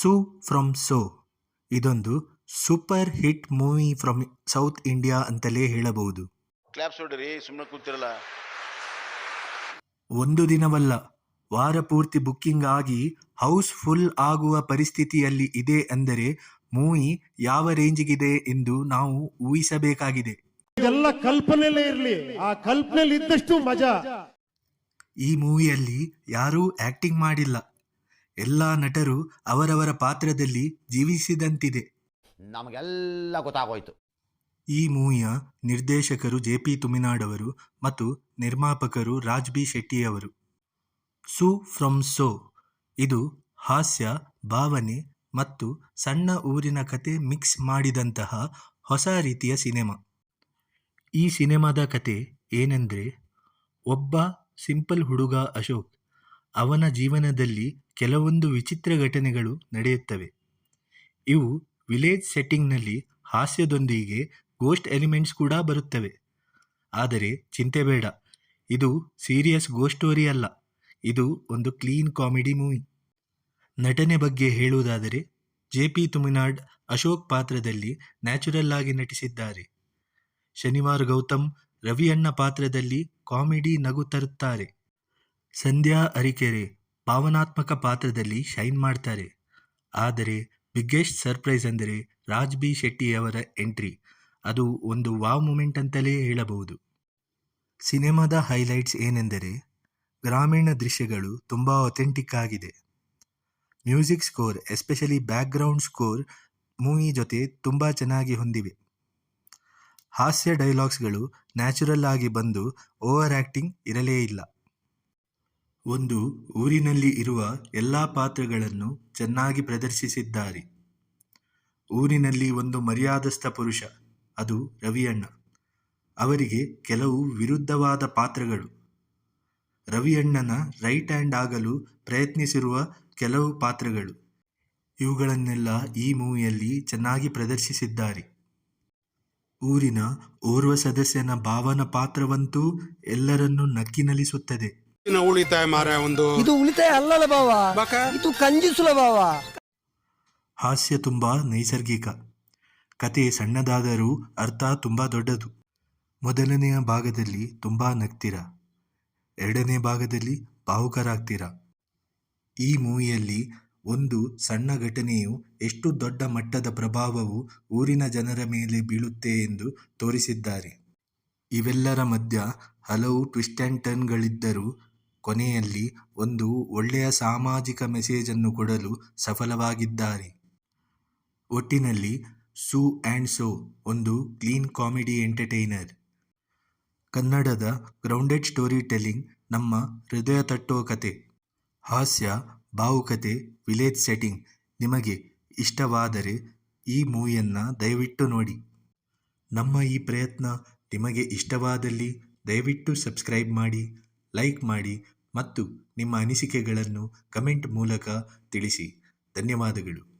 ಸು ಫ್ರಮ್ ಸೋ. ಇದೊಂದು super hit movie from south India ಅಂತಲೇ ಹೇಳಬಹುದು. ಕ್ಲಾಪ್ಸ್ ಹೊಡ್ರಿ ಸುಮ್ಮನೆ ಕೂತಿರಲ್ಲ. ಒಂದು ದಿನವಲ್ಲ ವಾರ ಪೂರ್ತಿ ಬುಕ್ಕಿಂಗ್ ಆಗಿ ಹೌಸ್ ಫುಲ್ ಆಗುವ ಪರಿಸ್ಥಿತಿಯಲ್ಲಿ ಇದೆ ಅಂದರೆ ಮೂವಿ ಯಾವ ರೇಂಜಿಗಿದೆ ಎಂದು ನಾವು ಊಹಿಸಬೇಕಾಗಿದೆ. ಇದೆಲ್ಲ ಕಲ್ಪನೆಯಲ್ಲೇ ಇರಲಿ ಆ ಕಲ್ಪನೆಯಲ್ಲಿ ಇದ್ದಷ್ಟು ಮಜಾ. ಈ ಮೂವಿಯಲ್ಲಿ ಯಾರೂ ಆಕ್ಟಿಂಗ್ ಮಾಡಿಲ್ಲ. ಎಲ್ಲ ನಟರು ಅವರವರ ಪಾತ್ರದಲ್ಲಿ ಜೀವಿಸಿದಂತಿದೆ. ನಮಗೆಲ್ಲ ಗೊತ್ತಾಗೋಯ್ತು. ಈ ಮೂವಿಯ ನಿರ್ದೇಶಕರು ಜೆ ಪಿ ತುಮಿನಾಡವರು ಮತ್ತು ನಿರ್ಮಾಪಕರು ರಾಜ್ ಬಿ ಶೆಟ್ಟಿಯವರು. ಸು ಫ್ರಮ್ ಸೋ. ಇದು ಹಾಸ್ಯ ಭಾವನೆ ಮತ್ತು ಸಣ್ಣ ಊರಿನ ಕತೆ ಮಿಕ್ಸ್ ಮಾಡಿದಂತಹ ಹೊಸ ರೀತಿಯ ಸಿನಿಮಾ. ಈ ಸಿನಿಮಾದ ಕತೆ ಏನೆಂದರೆ ಒಬ್ಬ ಸಿಂಪಲ್ ಹುಡುಗ ಅಶೋಕ್ ಅವನ ಜೀವನದಲ್ಲಿ ಕೆಲವೊಂದು ವಿಚಿತ್ರ ಘಟನೆಗಳು ನಡೆಯುತ್ತವೆ. ಇವು ವಿಲೇಜ್ ಸೆಟ್ಟಿಂಗ್ನಲ್ಲಿ ಹಾಸ್ಯದೊಂದಿಗೆ ಗೋಸ್ಟ್ ಎಲಿಮೆಂಟ್ಸ್ ಕೂಡ ಬರುತ್ತವೆ. ಆದರೆ ಚಿಂತೆ ಬೇಡ. ಇದು ಸೀರಿಯಸ್ ಗೋಸ್ಟ್ ಸ್ಟೋರಿ ಅಲ್ಲ. ಇದು ಒಂದು ಕ್ಲೀನ್ ಕಾಮಿಡಿ ಮೂವಿ. ನಟನೆ ಬಗ್ಗೆ ಹೇಳುವುದಾದರೆ ಜೆ ಪಿ ತುಮಿನಾಡ್ ಅಶೋಕ್ ಪಾತ್ರದಲ್ಲಿ ನ್ಯಾಚುರಲ್ ಆಗಿ ನಟಿಸಿದ್ದಾರೆ. ಶನಿವಾರ ಗೌತಮ್ ರವಿಯಣ್ಣ ಪಾತ್ರದಲ್ಲಿ ಕಾಮಿಡಿ ನಗು ತರುತ್ತಾರೆ. ಸಂಧ್ಯಾ ಅರಿಕೆರೆ ಭಾವನಾತ್ಮಕ ಪಾತ್ರದಲ್ಲಿ ಶೈನ್ ಮಾಡ್ತಾರೆ. ಆದರೆ ಬಿಗ್ಗೆಸ್ಟ್ ಸರ್ಪ್ರೈಸ್ ಅಂದರೆ ರಾಜ್ ಬಿ ಶೆಟ್ಟಿಯವರ ಎಂಟ್ರಿ. ಅದು ಒಂದು ವಾವ್ ಮೂಮೆಂಟ್ ಅಂತಲೇ ಹೇಳಬಹುದು. ಸಿನಿಮಾದ ಹೈಲೈಟ್ಸ್ ಏನೆಂದರೆ ಗ್ರಾಮೀಣ ದೃಶ್ಯಗಳು ತುಂಬ ಒಥೆಂಟಿಕ್ ಆಗಿದೆ. Music score, especially background score movie ಜೊತೆ ತುಂಬ ಚೆನ್ನಾಗಿ ಹೊಂದಿವೆ. ಹಾಸ್ಯ ಡೈಲಾಗ್ಸ್ಗಳು ನ್ಯಾಚುರಲ್ ಆಗಿ ಬಂದು ಓವರ್ ಆ್ಯಕ್ಟಿಂಗ್ ಇರಲೇ ಇಲ್ಲ. ಒಂದು ಊರಿನಲ್ಲಿ ಇರುವ ಎಲ್ಲ ಪಾತ್ರಗಳನ್ನು ಚೆನ್ನಾಗಿ ಪ್ರದರ್ಶಿಸಿದ್ದಾರೆ. ಊರಿನಲ್ಲಿ ಒಂದು ಮರ್ಯಾದಸ್ಥ ಪುರುಷ, ಅದು ರವಿಯಣ್ಣ. ಅವರಿಗೆ ಕೆಲವು ವಿರುದ್ಧವಾದ ಪಾತ್ರಗಳು. ರವಿಯಣ್ಣನ ರೈಟ್ ಹ್ಯಾಂಡ್ ಆಗಲು ಪ್ರಯತ್ನಿಸಿರುವ ಕೆಲವು ಪಾತ್ರಗಳು. ಇವುಗಳನ್ನೆಲ್ಲ ಈ ಮೂವಿಯಲ್ಲಿ ಚೆನ್ನಾಗಿ ಪ್ರದರ್ಶಿಸಿದ್ದಾರೆ. ಊರಿನ ಓರ್ವ ಸದಸ್ಯನ ಭಾವನ ಪಾತ್ರವಂತೂ ಎಲ್ಲರನ್ನೂ ನಕ್ಕಿನಲಿಸುತ್ತದೆ ಇನ್ನು ಉಳಿತಾಯ ಮಾರ ಒಂದು ಇದು ಉಳಿತಾಯ ಅಲ್ಲಲ್ಲ ಬಾವ ಬಕ? ಇದು ಕಂಜೂಸುಲ ಬಾವ ಹಾಸ್ಯ ತುಂಬಾ ನೈಸರ್ಗಿಕ. ಕತೆ ಸಣ್ಣದಾದರೂ ಅರ್ಥ ತುಂಬಾ ದೊಡ್ಡದು. ಮೊದಲನೆಯ ಭಾಗದಲ್ಲಿ ತುಂಬಾ ನಗ್ತೀರ. ಎರಡನೇ ಭಾಗದಲ್ಲಿ ಭಾವುಕರಾಗ್ತೀರ. ಈ ಮೂವಿಯಲ್ಲಿ ಒಂದು ಸಣ್ಣ ಘಟನೆಯು ಎಷ್ಟು ದೊಡ್ಡ ಮಟ್ಟದ ಪ್ರಭಾವವು ಊರಿನ ಜನರ ಮೇಲೆ ಬೀಳುತ್ತೆ ಎಂದು ತೋರಿಸಿದ್ದಾರೆ. ಇವೆಲ್ಲರ ಮಧ್ಯ ಹಲವು ಟ್ವಿಸ್ಟ್ ಆ್ಯಂಡ್ ಟರ್ನ್ಗಳಿದ್ದರೂ ಕೊನೆಯಲ್ಲಿ ಒಂದು ಒಳ್ಳೆಯ ಸಾಮಾಜಿಕ ಮೆಸೇಜನ್ನು ಕೊಡಲು ಸಫಲವಾಗಿದ್ದಾರೆ ಒಟ್ಟಿನಲ್ಲಿ ಸೂ ಆ್ಯಂಡ್ ಸೋ, ಒಂದು ಕ್ಲೀನ್ ಕಾಮಿಡಿ ಎಂಟರ್ಟೈನರ್. ಕನ್ನಡದ ಗ್ರೌಂಡೆಡ್ ಸ್ಟೋರಿ ಟೆಲ್ಲಿಂಗ್ ನಮ್ಮ ಹೃದಯ ತಟ್ಟುವ ಕತೆ. ಹಾಸ್ಯ, ಭಾವುಕತೆ, ವಿಲೇಜ್ ಸೆಟ್ಟಿಂಗ್ ನಿಮಗೆ ಇಷ್ಟವಾದರೆ ಈ ಮೂವಿಯನ್ನು ದಯವಿಟ್ಟು ನೋಡಿ. ನಮ್ಮ ಈ ಪ್ರಯತ್ನ ನಿಮಗೆ ಇಷ್ಟವಾದಲ್ಲಿ ದಯವಿಟ್ಟು ಸಬ್ಸ್ಕ್ರೈಬ್ ಮಾಡಿ, ಲೈಕ್ ಮಾಡಿ ಮತ್ತು ನಿಮ್ಮ ಅನಿಸಿಕೆಗಳನ್ನು ಕಮೆಂಟ್ ಮೂಲಕ ತಿಳಿಸಿ. ಧನ್ಯವಾದಗಳು.